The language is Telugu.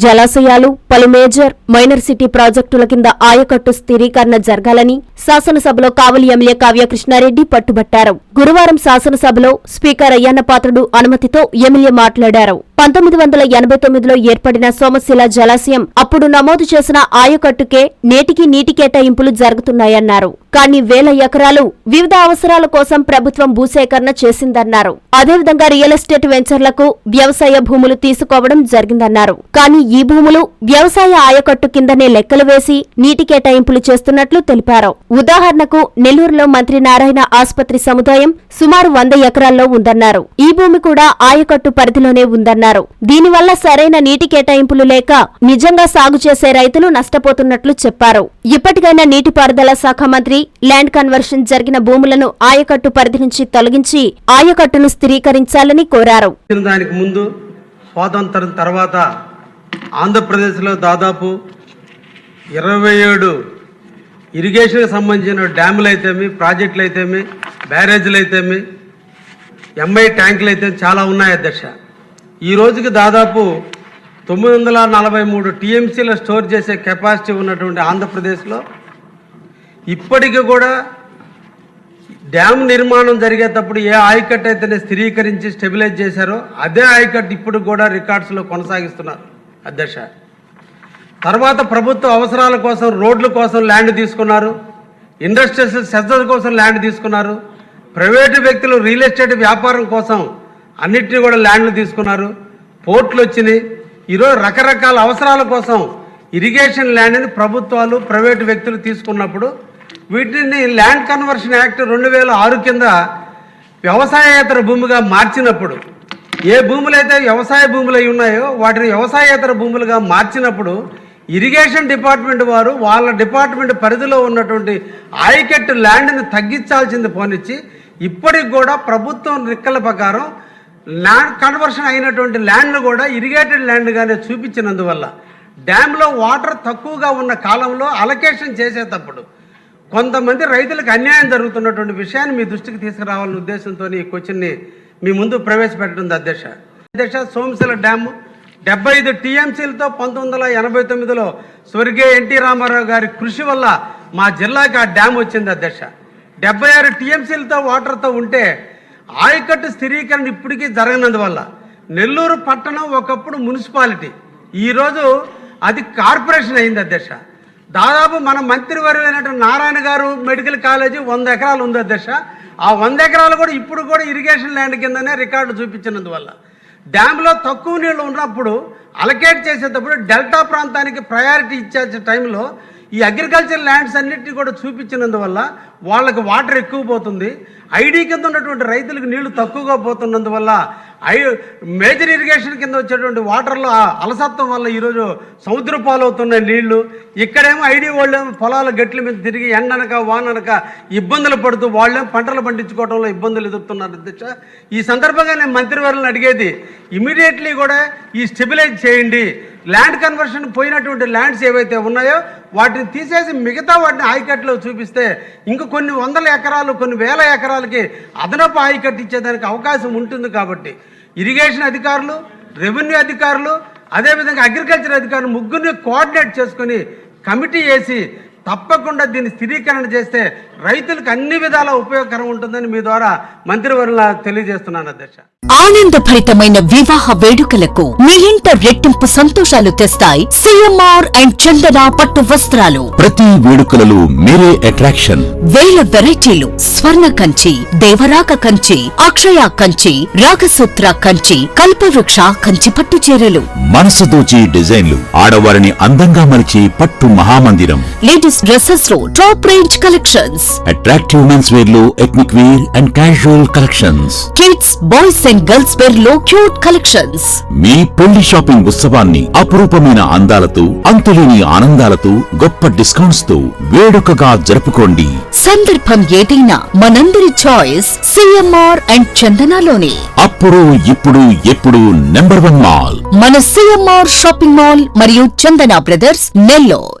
జలాశయాలు పలు మేజర్ మైనర్ సిటీ ప్రాజెక్టుల కింద ఆయకట్టు స్థిరీకరణ జరగాలని శాసనసభలో కావలి ఎమ్మెల్యే కావ్య కృష్ణారెడ్డి పట్టుబట్టారు. గురువారం శాసనసభలో స్పీకర్ అయ్యన్న పాత్రుడు అనుమతితో ఎమ్మెల్యే మాట్లాడారు. పంతొమ్మిది వందల ఎనభై తొమ్మిదిలో ఏర్పడిన సోమశిల జలాశయం అప్పుడు నమోదు చేసిన ఆయకట్టుకే నేటికి నీటి కేటాయింపులు జరుగుతున్నాయన్నారు. కానీ వేల ఎకరాలు వివిధ అవసరాల కోసం ప్రభుత్వం భూసేకరణ చేసిందన్నారు. అదేవిధంగా రియల్ ఎస్టేట్ వెంచర్లకు వ్యవసాయ భూములు తీసుకోవడం జరిగిందన్నారు. కానీ ఈ భూములు వ్యవసాయ ఆయకట్టు కిందనే లెక్కలు వేసి నీటి కేటాయింపులు చేస్తున్నట్లు తెలిపారు. ఉదాహరణకు నెల్లూరులో మంత్రి నారాయణ ఆసుపత్రి సముదాయం సుమారు వంద ఎకరాల్లో ఉందన్నారు. ఈ భూమి కూడా ఆయకట్టు పరిధిలోనే ఉందన్నారు. దీనివల్ల సరైన నీటి కేటాయింపులు లేక నిజంగా సాగు చేసే రైతులు నష్టపోతున్నట్లు చెప్పారు. ఇప్పటికైనా నీటిపారుదల శాఖ మంత్రి ల్యాండ్ కన్వర్షన్ జరిగిన భూములను ఆయకట్టు పరిధి నుంచి తొలగించి ఆయకట్టును స్థిరీకరించాలని కోరారు. దానికి ముందు స్వాతంత్రం తర్వాత ఆంధ్రప్రదేశ్లో దాదాపు ఇరవై ఏడు ఇరిగేషన్కి సంబంధించిన డ్యాములు అయితేమి ప్రాజెక్టులు అయితేమి బ్యారేజీలు అయితేమి ఎంఐ ట్యాంకులు అయితే చాలా ఉన్నాయి అధ్యక్ష. ఈ రోజుకి దాదాపు తొమ్మిది వందల నలభై మూడు టీఎంసీలో స్టోర్ చేసే కెపాసిటీ ఉన్నటువంటి ఆంధ్రప్రదేశ్లో ఇప్పటికీ కూడా డ్యామ్ నిర్మాణం జరిగేటప్పుడు ఏ ఆయకట్ అయితేనే స్థిరీకరించి స్టెబిలైజ్ చేశారో అదే ఆయకట్ ఇప్పుడు కూడా రికార్డ్స్లో కొనసాగిస్తున్నారు అధ్యక్ష. తర్వాత ప్రభుత్వ అవసరాల కోసం రోడ్ల కోసం ల్యాండ్ తీసుకున్నారు. ఇండస్ట్రీస్ సెజర్ కోసం ల్యాండ్ తీసుకున్నారు. ప్రైవేటు వ్యక్తులు రియల్ ఎస్టేట్ వ్యాపారం కోసం అన్నిటినీ కూడా ల్యాండ్లు తీసుకున్నారు. పోర్ట్లు వచ్చినాయి. ఈరోజు రకరకాల అవసరాల కోసం ఇరిగేషన్ ల్యాండ్ని ప్రభుత్వాలు ప్రైవేటు వ్యక్తులు తీసుకున్నప్పుడు వీటిని ల్యాండ్ కన్వర్షన్ యాక్ట్ రెండు వేల ఆరు కింద వ్యవసాయేతర భూమిగా మార్చినప్పుడు ఏ భూములు అయితే వ్యవసాయ భూములు అయి ఉన్నాయో వాటిని వ్యవసాయేతర భూములుగా మార్చినప్పుడు ఇరిగేషన్ డిపార్ట్మెంట్ వారు వాళ్ళ డిపార్ట్మెంట్ పరిధిలో ఉన్నటువంటి ఆయకట్టు ల్యాండ్ని తగ్గించాల్సింది పోనిచ్చి ఇప్పటికి కూడా ప్రభుత్వం రిక్కల ప్రకారం ల్యాండ్ కన్వర్షన్ అయినటువంటి ల్యాండ్ను కూడా ఇరిగేటెడ్ ల్యాండ్గానే చూపించినందువల్ల డ్యాంలో వాటర్ తక్కువగా ఉన్న కాలంలో అలొకేషన్ చేసేటప్పుడు కొంతమంది రైతులకు అన్యాయం జరుగుతున్నటువంటి విషయాన్ని మీ దృష్టికి తీసుకురావాలనే ఉద్దేశంతో ఈ క్వశ్చన్ని మీ ముందు ప్రవేశపెట్టడం అధ్యక్ష. అధ్యక్ష సోమశిల డ్యాము డెబ్బై ఐదు టీఎంసీలతో పంతొమ్మిది వందల ఎనభై తొమ్మిదిలో స్వర్గీయ ఎన్టీ రామారావు గారి కృషి వల్ల మా జిల్లాకి ఆ డ్యామ్ వచ్చింది అధ్యక్ష. డెబ్బై ఆరు టీఎంసీలతో వాటర్తో ఉంటే ఆయకట్టు స్థిరీకరణ ఇప్పటికీ జరగనందువల్ల నెల్లూరు పట్టణం ఒకప్పుడు మున్సిపాలిటీ. ఈరోజు అది కార్పొరేషన్ అయింది అధ్యక్ష. దాదాపు మన మంత్రివర్యులైనటువంటి నారాయణ గారు మెడికల్ కాలేజీ వంద ఎకరాలు ఉంది అధ్యక్ష. ఆ వంద ఎకరాలు కూడా ఇప్పుడు కూడా ఇరిగేషన్ ల్యాండ్ కిందనే రికార్డు చూపించినందువల్ల. డ్యాంలో తక్కువ నీళ్ళు ఉన్నప్పుడు అలకేట్ చేసేటప్పుడు డెల్టా ప్రాంతానికి ప్రయారిటీ ఇచ్చే టైంలో ఈ అగ్రికల్చర్ ల్యాండ్స్ అన్నిటిని కూడా చూపించినందువల్ల వాళ్ళకి వాటర్ ఎక్కువ పోతుంది. ఐడి కింద ఉన్నటువంటి రైతులకు నీళ్ళు తక్కువగా పోతున్నందువల్ల ఐ మేజర్ ఇరిగేషన్ కింద వచ్చేటువంటి వాటర్లో అలసత్వం వల్ల ఈరోజు సముద్ర పాలవుతున్న నీళ్ళు. ఇక్కడేమో ఐడి వాళ్ళేమో పొలాల గట్ల మీద తిరిగి ఎండనక వాననక ఇబ్బందులు పడుతూ వాళ్ళేమో పంటలు పండించుకోవడంలో ఇబ్బందులు ఎదుర్కొన్నారు. అధ్యక్ష ఈ సందర్భంగా నేను మంత్రివర్యులను అడిగేది ఇమీడియట్లీ కూడా ఈ స్టెబిలైజ్ చేయండి. ల్యాండ్ కన్వర్షన్ పోయినటువంటి ల్యాండ్స్ ఏవైతే ఉన్నాయో వాటిని తీసేసి మిగతా వాటిని ఆయకట్లో చూపిస్తే ఇంక కొన్ని వందల ఎకరాలు కొన్ని వేల ఎకరాలకి అదనపు ఆయకట్టు ఇచ్చేదానికి అవకాశం ఉంటుంది కాబట్టి ఇరిగేషన్ అధికారులు రెవెన్యూ అధికారులు అదేవిధంగా అగ్రికల్చర్ అధికారులు ముగ్గురిని కోఆర్డినేట్ చేసుకొని కమిటీ వేసి తప్పకుండా దీన్ని స్థిరీకరణ చేస్తే రైతులకు అన్ని విధాల ఉపయోగకరం ఉంటుందని మీ ద్వారా మంత్రివర్యుల తెలియజేస్తున్నాను అధ్యక్ష. ఆనందభరితమైన వివాహ వేడుకలకు మీ ఇంట రెట్టింపు సంతోషాలు తెస్తాయి సిఎంఆర్ అండ్ చందన పట్టు వస్త్రాలు. ప్రతి వేడుకలలో మీరే అట్రాక్షన్ వేల వెరైటీలు స్వర్ణ కంచి దేవరాక కంచి అక్షయ కంచి రాగసూత్ర కంచి కల్పవృక్ష కంచి పట్టు చీరలు. మనసు దోచి డిజైన్లు ఆడవారిని అందంగా మలిచి పట్టు మహామందిరం. Ladies డ్రెస్సెస్లో top range collections attractive men's వేర్లో ethnic wear and casual collections kids boys and girls వేర్లో cute collections మీ పెళ్ళి షాపింగ్ ఉత్సవాన్ని అపురూపమైన అందాలతో అంతులేని ఆనందాలతో గొప్ప డిస్కౌంట్స్తో వేడుకగా జరుపుకోండి. సందర్భం ఏదైనా మనందరి చాయిస్ సిఎంఆర్ అండ్ చందనలోనే. అప్పుడు ఇప్పుడు ఎప్పుడు నెంబర్ వన్ మాల్ మన సిఎంఆర్ షాపింగ్ మాల్ మరియు Chandana brothers Nellore.